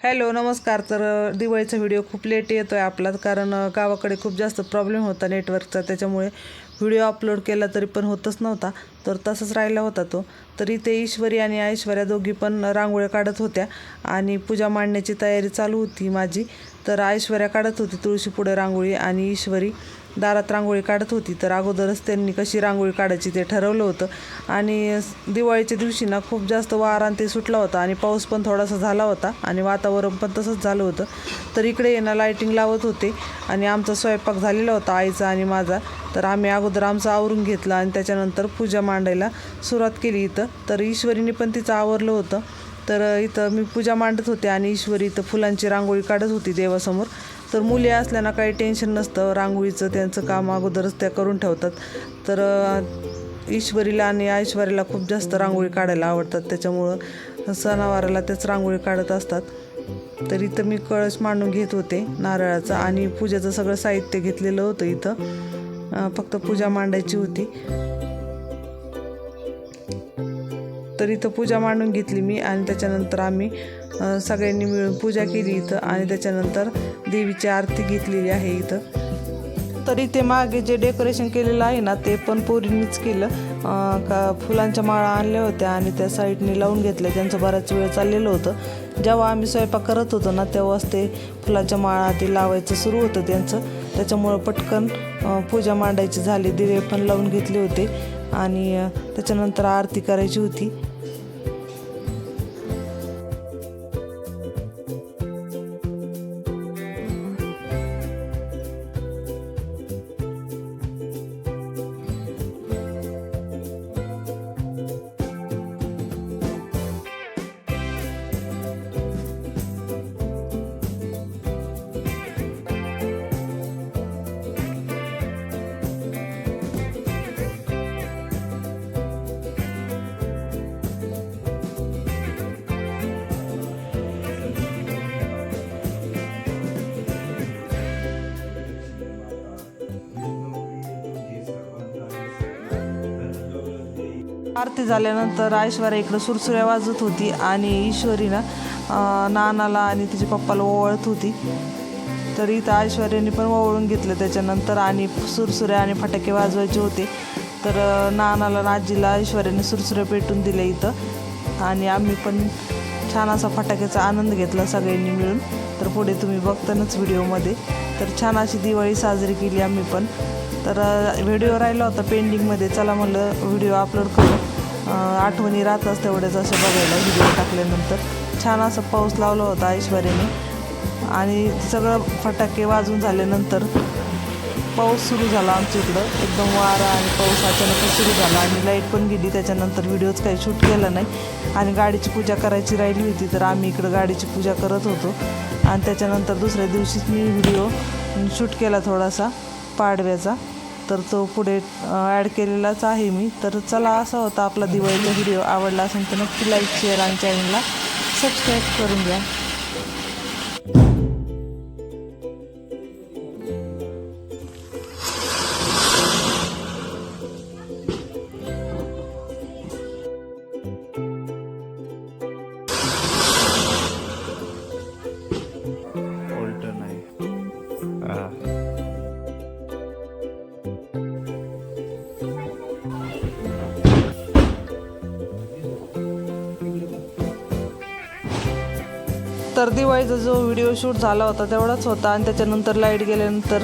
Hello नमस्कार. तर दिवाळीचा व्हिडिओ खूप लेट येतो आहे आपला कारण गावाकडे खूप जास्त प्रॉब्लेम होता नेटवर्कचा त्याच्यामुळे व्हिडिओ अपलोड केला तरी पण होतच नव्हता. तर तसंच राहिला होता तो. तरी ते ईश्वरी आणि ऐश्वर्या दोघी पण रांगोळ्या काढत होत्या आणि पूजा मांडण्याची तयारी चालू होती माझी. तर ऐश्वर्या काढत होती तुळशी पुढे रांगोळी आणि ईश्वरी दारात रांगोळी काढत होती तर अगोदरच त्यांनी कशी रांगोळी काढायची ते ठरवलं होतं. आणि दिवाळीच्या दिवशी ना खूप जास्त वारान ते सुटला होता आणि पाऊस पण थोडासा झाला होता आणि वातावरण पण तसंच झालं होतं. तर इकडे येणं लाईटिंग लावत होते आणि आमचा स्वयंपाक झालेला होता आईचा आणि माझा. तर आम्ही अगोदर आमचं आवरून घेतलं आणि त्याच्यानंतर पूजा मांडायला सुरुवात केली इथं. तर ईश्वरीने पण तिचं आवरलं होतं. तर इथं मी पूजा मांडत होते आणि ईश्वरी इथं फुलांची रांगोळी काढत होती देवासमोर. तर मुली असल्यानं काही टेन्शन नसतं. रांगोळीचं त्यांचं काम अगोदरच त्या करून ठेवतात. तर ईश्वरीला आणि ऐश्वर्याला खूप जास्त रांगोळी काढायला आवडतात. त्याच्यामुळं सणावाराला त्याच रांगोळी काढत असतात. तर इथं मी कळश मांडून घेत होते नारळाचं आणि पूजेचं सगळं साहित्य घेतलेलं होतं इथं. फक्त पूजा मांडायची होती. तर इथं पूजा मांडून घेतली मी आणि त्याच्यानंतर आम्ही सगळ्यांनी मिळून पूजा केली इथं आणि त्याच्यानंतर देवीची आरती घेतलेली आहे इथं. तर इथे मागे जे डेकोरेशन केलेलं आहे ना ते पण पोरींनीच केलं. का फुलांच्या माळा आणल्या होत्या आणि त्या साईडने लावून घेतल्या. त्यांचं बराच वेळ चाललेलं होतं. जेव्हा आम्ही स्वयंपाक करत होतो ना तेव्हाच ते फुलाच्या माळा ते लावायचं सुरू होतं त्यांचं. त्याच्यामुळं पटकन पूजा मांडायची झाली. दिवे पण लावून घेतले होते. आणि त्याच्यानंतर आरती करायची होती. आरती झाल्यानंतर ऐश्वर्या इकडं सुरसुऱ्या वाजत होती आणि ईश्वरीनं नानाला आणि तिच्या पप्पाला ओवळत होती. तर इथं ऐश्वर्याने पण ओवळून घेतलं. त्याच्यानंतर आणि सुरसुऱ्या आणि फटाके वाजवायचे होते. तर नानाला नाजीला आजीला ऐश्वर्याने सुरसुऱ्या पेटून दिल्या इथं. आणि आम्ही पण छान असा फटाक्याचा आनंद घेतला सगळ्यांनी मिळून. तर पुढे तुम्ही बघतानाच व्हिडिओमध्ये. तर छान अशी दिवाळी साजरी केली आम्ही पण. तर व्हिडिओ राहिला होता पेंडिंगमध्ये चला म्हणलं व्हिडिओ अपलोड करू. आठवणी राहतात तेवढेच असं बघायला व्हिडिओ टाकल्यानंतर. छान असं पाऊस लावला होता ऐश्वर्याने. आणि सगळं फटाके वाजून झाल्यानंतर पाऊस सुरू झाला आमच्या इकडं. एकदम वारा आणि पाऊस अचानकच सुरू झाला आणि लाइट पण गेली. त्याच्यानंतर व्हिडिओच काही शूट केला नाही. आणि गाडीची पूजा करायची राहिली होती तर आम्ही इकडं गाडीची पूजा करत होतो. आणि त्याच्यानंतर दुसऱ्या दिवशीच मी व्हिडिओ शूट केला थोडासा. पाडव्याचा. तर तो पुढे ॲड केलेलाच आहे मी. तर चला असा होता आपला दिवाळीचा व्हिडिओ आवडला असेल तर नक्की लाईक शेअर आणि चॅनलला सबस्क्राईब करून घ्या. तर दिवाळीचा जो व्हिडिओ शूट झाला होता तेवढाच होता आणि त्याच्यानंतर लाइट गेल्यानंतर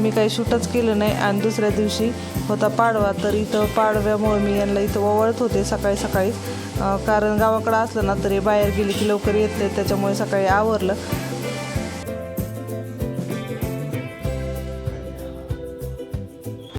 मी काही शूटच केलं नाही आणि दुसऱ्या दिवशी होता पाडवा. तर इथं पाडव्यामुळे मी यांना इथं ओवाळत होते सकाळी सकाळी कारण गावाकडं असलं ना तरी बाहेर गेली की लवकर येत नाही त्याच्यामुळे सकाळी आवरलं.